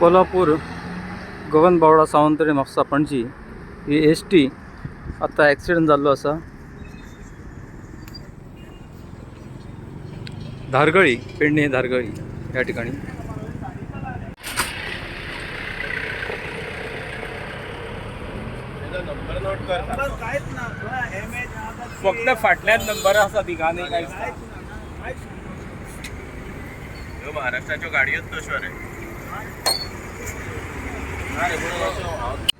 कोल्हापूर गगन बावडा सावंतरी म्हापसा पणजी ही S T आतां एक्सिडेंट जाल्लो आसा धारगळी पेडणे धारगळी या ठिकाणी. नंबर नोट कर फक्त फाटल्यात नंबर आसा ती गाणी काय. महाराष्ट्राच्यो गाडयोच तश्यो रे रे, पूण असो हांव-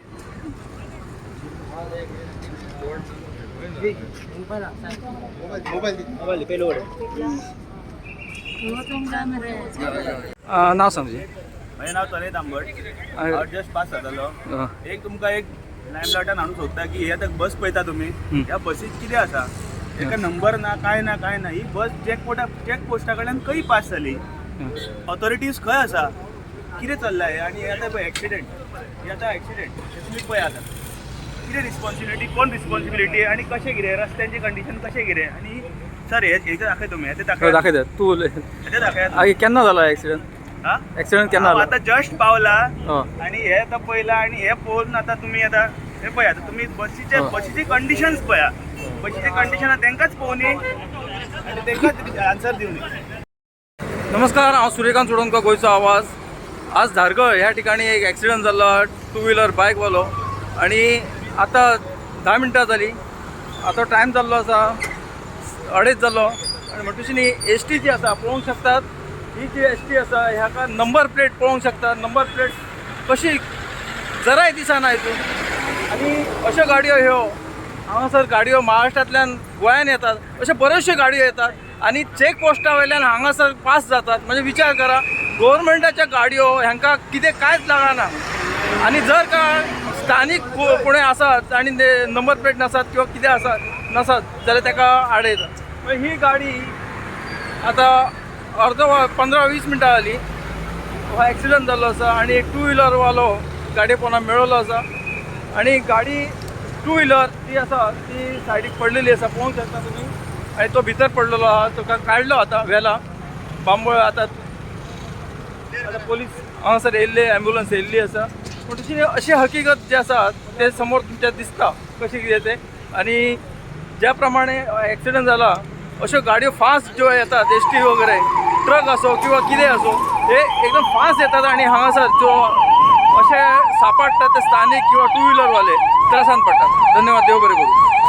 आ, नाव सांगजी माझें नाव तांबट हांव जस्ट पास जातालो आ, एक तुमकां एक लायम लायटान हाडूंक सोदता की हे आतां बस पळयता तुमी हं. ह्या बसीत कितें आसा? एका नंबर ना काय ना काय ना ही बस चॅक पोटा चॅक पोस्टा कडल्यान खंय पास जाली आ. ऑथॉरिटीज खंय आसा? कितें चल्लां हें आनी हे आतां पळय एक्सिडेंट हे आतां एक्सिडेंट तुमी पळय आतां. कितें रिस्पॉन्सिबिलिटी कोण रिस्पॉन्सिबिलिटी आनी कशें कितें रस्त्यांची कंडिशन कशें कितें आनी सर हे हेचे दाखय तुमी हेचे हय, दाखय दाखयता तूं उलय हेचे दाखय आगे केन्ना जाला ॲक्सिडंट हा? ॲक्सिडंट केन्ना हांव जाला आतां जस्ट पावला. हय आणि हे आता पळयला आणि हे पळोवन आता तुम्ही आता हे पळय आता तुम्ही बसीचे हो. बसीची कंडिशन्स पळया बसीचे कंडिशन तेंकाच पळोवनी आणि तेंकाच आन्सर दिवनी नमस्कार हांव सूर्यकांत चोडणकर गोंयचो आवाज. आज धारगळ ह्या ठिकाणी एक ॲक्सिडंट जाल्लो टू व्हिलर बायकवालो आणि आतां धा मिनटां जालीं आतां टायम जाल्लो आसा अडेच जालो आनी म्हणटशी न्ही एस टी जी आसा पळोवंक शकतात. ही जी एस टी आसा ह्याका नंबर प्लेट पळोवंक शकतात. नंबर प्लेट कशी जराय दिसना हितून आनी अश्यो गाडयो ह्यो हो, हांगासर गाडयो महाराष्ट्रांतल्यान गोंयान येतात. अश्यो बऱ्योचश्यो गाडयो येतात. आनी चेक पोस्टा वयल्यान हांगासर पास जातात. म्हणजे विचार करा गव्हर्मेंटाच्या गाडयो हांकां कितें कांयच लागना आनी जर का स्थानीक को- कोणें आसात आनी नंबर प्लेट नासात किंवा कितें आसात नसत जाल्यार ताका आडयतात पण ही गाडी आतां अर्द पंदरा वीस मिनटां जाली हो ॲक्सिडंट जाल्लो आसा आनी टू व्हिलरवालो गाडये पोना मेळिल्लो आसा आनी गाडी टू व्हिलर ती आसा ती सायडीक पडलेली आसा पळोवंक शकता तुमी आनी तो भितर पडलेलो आहा तुका काडलो आतां व्हेला बांबोळ आतां आतां पोलीस हांगासर येयल्ले ॲम्ब्युलन्स येयल्ली आसा पूण तशी अशी हकीकत जी आसा ते समोर तुमच्या दिसता कशें कितें तें आनी ज्याप्रमाणे प्रमाणे झाला जाला अश्यो गाडयो फास्ट ज्यो येतात एस टी वगैरे ट्रक असो किंवा कितें असो हे एकदम फास्ट येतात आणि हांगासर जो असे सापडटात ते स्थानिक किंवा टू व्हिलरवाले त्रासान पडटात धन्यवाद देव बरें करूं